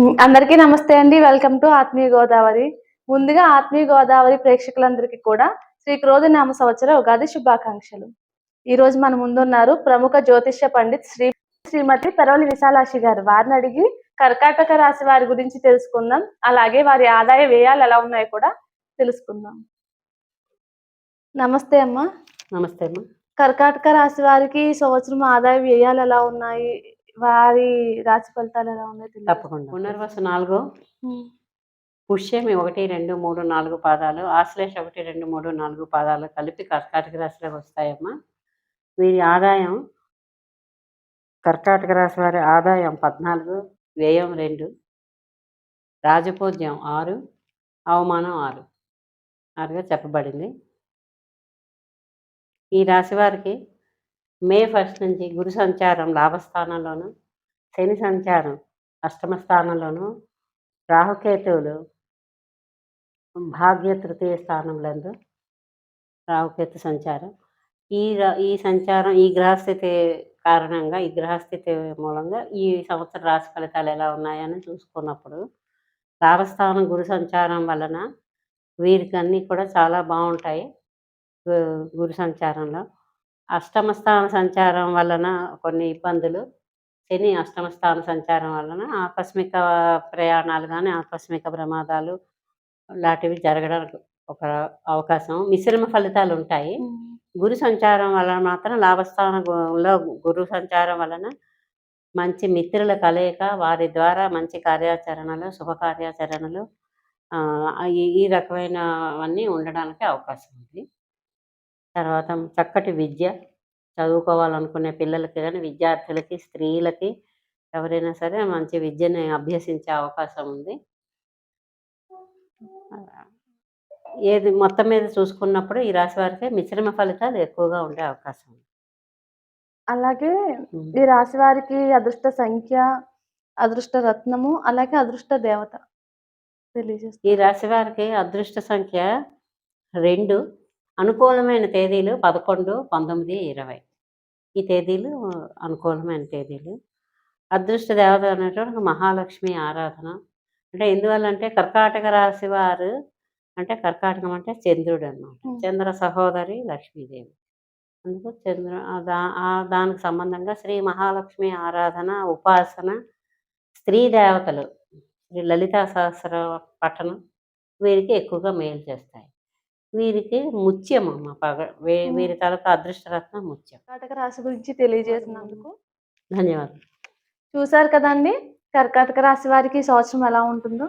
అందరికీ నమస్తే అండి. వెల్కమ్ టు ఆత్మీయ గోదావరి. ముందుగా ఆత్మీయ గోదావరి ప్రేక్షకులందరికీ కూడా శ్రీ క్రోధ నామ సంవత్సర ఉగాది శుభాకాంక్షలు. ఈ రోజు మన ముందున్నారు ప్రముఖ జ్యోతిష్య పండిత్ శ్రీ శ్రీమతి పెరవలి విశాలాక్షి గారు. వారిని అడిగి కర్కాటక రాశి వారి గురించి తెలుసుకుందాం. అలాగే వారి ఆదాయ వ్యయాలు ఎలా ఉన్నాయో కూడా తెలుసుకుందాం. నమస్తే అమ్మా. నమస్తే అమ్మా. కర్కాటక రాశి వారికి సంవత్సరం ఆదాయ వ్యయాలు ఎలా ఉన్నాయి? వారి రాశి ఫలితాలు ఎలా ఉన్నాయో? తప్పకుండా. పునర్వసు నాలుగు. పుష్యమి ఒకటి రెండు మూడు నాలుగు పాదాలు. ఆశ్లేష ఒకటి రెండు మూడు నాలుగు పాదాలు కలిపి కర్కాటక రాశిలోకి వస్తాయమ్మా. వీరి ఆదాయం కర్కాటక రాశి వారి ఆదాయం పద్నాలుగు వ్యయం రెండు రాజపూజ్యం ఆరు అవమానం ఆరు. ఆరుగా చెప్పబడింది. ఈ రాశి వారికి మే ఫస్ట్ నుంచి గురు సంచారం లాభస్థానంలోను శని సంచారం అష్టమ స్థానంలోను రాహుకేతువులు భాగ్య తృతీయ స్థానంలో రాహుకేతు సంచారం. ఈ ఈ సంచారం ఈ గ్రహస్థితి కారణంగా ఈ గ్రహస్థితి మూలంగా ఈ సంవత్సర రాశి ఫలితాలు ఎలా ఉన్నాయని చూసుకున్నప్పుడు లాభస్థానం గురు సంచారం వలన వీరికి అన్నీ కూడా చాలా బాగుంటాయి. గురు సంచారంలో అష్టమ స్థాన సంచారం వలన కొన్ని ఇబ్బందులు శని అష్టమ స్థాన సంచారం వలన ఆకస్మిక ప్రయాణాలు కానీ ఆకస్మిక ప్రమాదాలు లాంటివి జరగడానికి ఒక అవకాశం మిశ్రమ ఫలితాలు ఉంటాయి. గురు సంచారం వలన మాత్రం లాభస్థానంలో గురు సంచారం వలన మంచి మిత్రుల కలయిక వారి ద్వారా మంచి కార్యాచరణలు శుభ కార్యాచరణలు ఆ, ఈ ఈ రకమైనవన్నీ ఉండడానికి అవకాశం ఉంది. తర్వాత చక్కటి విద్య చదువుకోవాలనుకునే పిల్లలకి కానీ విద్యార్థులకి స్త్రీలకి ఎవరైనా సరే మంచి విద్యని అభ్యసించే అవకాశం ఉంది ఏది మొత్తం మీద చూసుకున్నప్పుడు ఈ రాశి వారికి మిశ్రమ ఫలితాలు ఎక్కువగా ఉండే అవకాశం ఉంది అలాగే. ఈ రాశి వారికి అదృష్ట సంఖ్య అదృష్ట రత్నము అలాగే అదృష్ట దేవత తెలియజేస్తారు ఈ రాశి వారికి అదృష్ట సంఖ్య రెండు అనుకూలమైన తేదీలు పదకొండు పంతొమ్మిది ఇరవై. ఈ తేదీలు అనుకూలమైన తేదీలు. అదృష్ట దేవత అనేటువంటి మహాలక్ష్మి ఆరాధన. అంటే ఎందువల్ల అంటే కర్కాటక రాశి వారు అంటే కర్కాటకం అంటే చంద్రుడు అన్నమాట. చంద్ర సహోదరి లక్ష్మీదేవి. అందుకు చంద్ర దా- ఆ దానికి సంబంధంగా శ్రీ మహాలక్ష్మి ఆరాధన ఉపాసన స్త్రీ దేవతలు. శ్రీ లలితా సహస్ర పఠనం వీరికి ఎక్కువగా మేలు చేస్తాయి. వీరికి ముత్యం అమ్మ పగ వీ-. వీరి తాలూకా అదృష్టరత్నం ముత్యం. కర్కాటక రాశి గురించి తెలియజేసినందుకు ధన్యవాదాలు. చూసారు కదండి? కర్కాటక రాశి వారికి ఈ సంవత్సరం ఎలా ఉంటుందో?